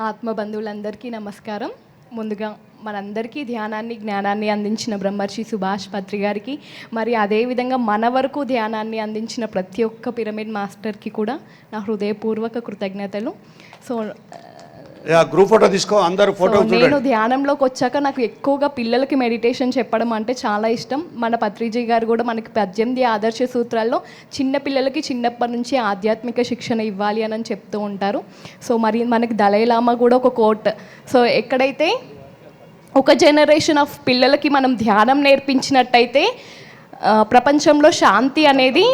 ఆత్మబంధువులందరికీ నమస్కారం. ముందుగా మనందరికీ ధ్యానాన్ని జ్ఞానాన్ని అందించిన బ్రహ్మర్షి సుభాష్ పత్రి గారికి మరి అదేవిధంగా మన వరకు ధ్యానాన్ని అందించిన ప్రతి ఒక్క పిరమిడ్ మాస్టర్కి కూడా నా హృదయపూర్వక కృతజ్ఞతలు. సో గ్రూప్ ఫోటో తీసుకో అందరూ ఫోటో నేను ధ్యానంలోకి వచ్చాక నాకు ఎక్కువగా పిల్లలకి మెడిటేషన్ చెప్పడం అంటే చాలా ఇష్టం. మన పత్రిజీ గారు కూడా మనకి పద్దెనిమిది ఆదర్శ సూత్రాల్లో చిన్న పిల్లలకి చిన్నప్పటి నుంచి ఆధ్యాత్మిక శిక్షణ ఇవ్వాలి అని చెప్తూ ఉంటారు. సో మరి మనకి దలైలామా కూడా ఒక కోట్. సో ఎక్కడైతే ఒక జనరేషన్ ఆఫ్ పిల్లలకి మనం ధ్యానం నేర్పించినట్టయితే ప్రపంచంలో శాంతి అనేది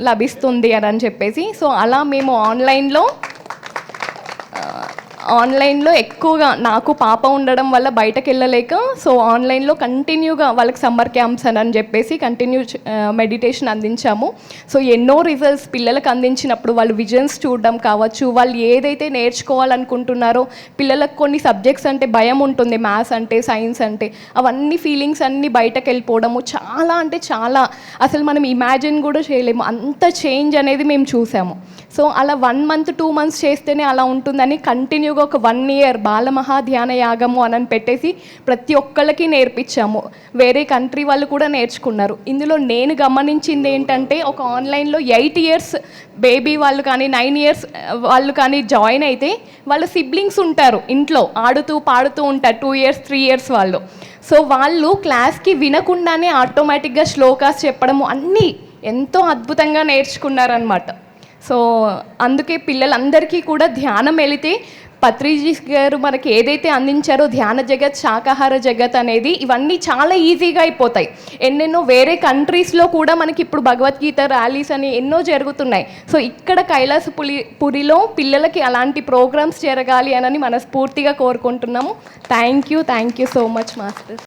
లభిస్తుంది అని అని చెప్పేసి సో అలా మేము ఆన్లైన్లో ఆన్లైన్లో ఎక్కువగా నాకు పాప ఉండడం వల్ల బయటకు వెళ్ళలేక సో ఆన్లైన్లో కంటిన్యూగా వాళ్ళకి సమ్మర్ క్యాంప్స్ అని అని చెప్పేసి కంటిన్యూ మెడిటేషన్ అందించాము. సో ఎన్నో రిజల్ట్స్ పిల్లలకు అందించినప్పుడు వాళ్ళు విజన్స్ చూడడం కావచ్చు వాళ్ళు ఏదైతే నేర్చుకోవాలనుకుంటున్నారో పిల్లలకు కొన్ని సబ్జెక్ట్స్ అంటే భయం ఉంటుంది మ్యాథ్స్ అంటే సైన్స్ అంటే అవన్నీ ఫీలింగ్స్ అన్నీ బయటకు వెళ్ళిపోవడము చాలా అంటే చాలా అసలు మనం ఇమాజిన్ కూడా చేయలేము. అంత చేంజ్ అనేది మేము చూసాము. సో అలా వన్ మంత్ టూ మంత్స్ చేస్తేనే అలా ఉంటుందని కంటిన్యూ కంటిన్యూగా ఒక వన్ ఇయర్ బాలమహా ధ్యాన యాగము అని పెట్టేసి ప్రతి ఒక్కళ్ళకి నేర్పించాము. వేరే కంట్రీ వాళ్ళు కూడా నేర్చుకున్నారు. ఇందులో నేను గమనించింది ఏంటంటే ఒక ఆన్లైన్లో ఎయిట్ ఇయర్స్ బేబీ వాళ్ళు కానీ నైన్ ఇయర్స్ uh, వాళ్ళు కానీ జాయిన్ అయితే వాళ్ళ సిబ్లింగ్స్ ఉంటారు ఇంట్లో. ఆడుతూ పాడుతూ ఉంటారు టూ ఇయర్స్ త్రీ ఇయర్స్ వాళ్ళు. సో వాళ్ళు క్లాస్కి వినకుండానే ఆటోమేటిక్గా శ్లోకాస్ చెప్పడము అన్నీ ఎంతో అద్భుతంగా నేర్చుకున్నారనమాట సో అందుకే పిల్లలందరికీ కూడా ధ్యానం వెళితే పత్రిజీ గారు మనకి ఏదైతే అందించారో ధ్యాన జగత్ శాకాహార జగత్ అనేది ఇవన్నీ చాలా ఈజీగా అయిపోతాయి. ఎన్నెన్నో వేరే కంట్రీస్లో కూడా మనకి ఇప్పుడు భగవద్గీత ర్యాలీస్ అని ఎన్నో జరుగుతున్నాయి. సో ఇక్కడ కైలాస పులి పురిలో పిల్లలకి అలాంటి ప్రోగ్రామ్స్ జరగాలి అని మనస్ఫూర్తిగా కోరుకుంటున్నాము. Thank you thank you so much master.